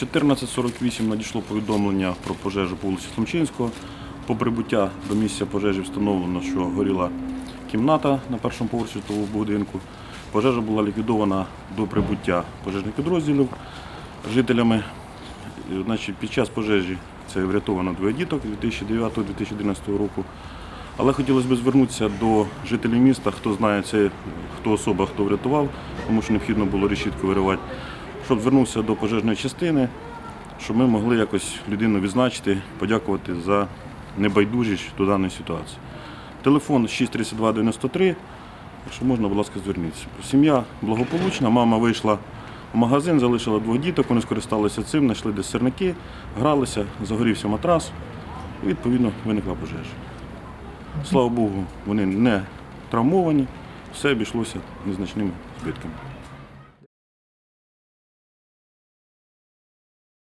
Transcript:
14.48 надійшло повідомлення про пожежу по вулиці Сломчинського. По прибуття до місця пожежі встановлено, що горіла кімната на першому поверсі житлового будинку. Пожежа була ліквідована до прибуття пожежних підрозділів жителями. Значить, під час пожежі це врятовано двоє діток 2009-2011 року. Але хотілося б звернутися до жителів міста, хто знає це, хто особа, хто врятував, тому що необхідно було решітку виривати, щоб звернувся до пожежної частини, щоб ми могли якось людину відзначити, подякувати за небайдужість до даної ситуації. Телефон 63293, якщо можна, будь ласка, зверніться. Сім'я благополучна, мама вийшла в магазин, залишила двох діток, вони скористалися цим, знайшли десь сирники, гралися, загорівся матрас, і відповідно виникла пожежа. Слава Богу, вони не травмовані, все обійшлося незначними збитками.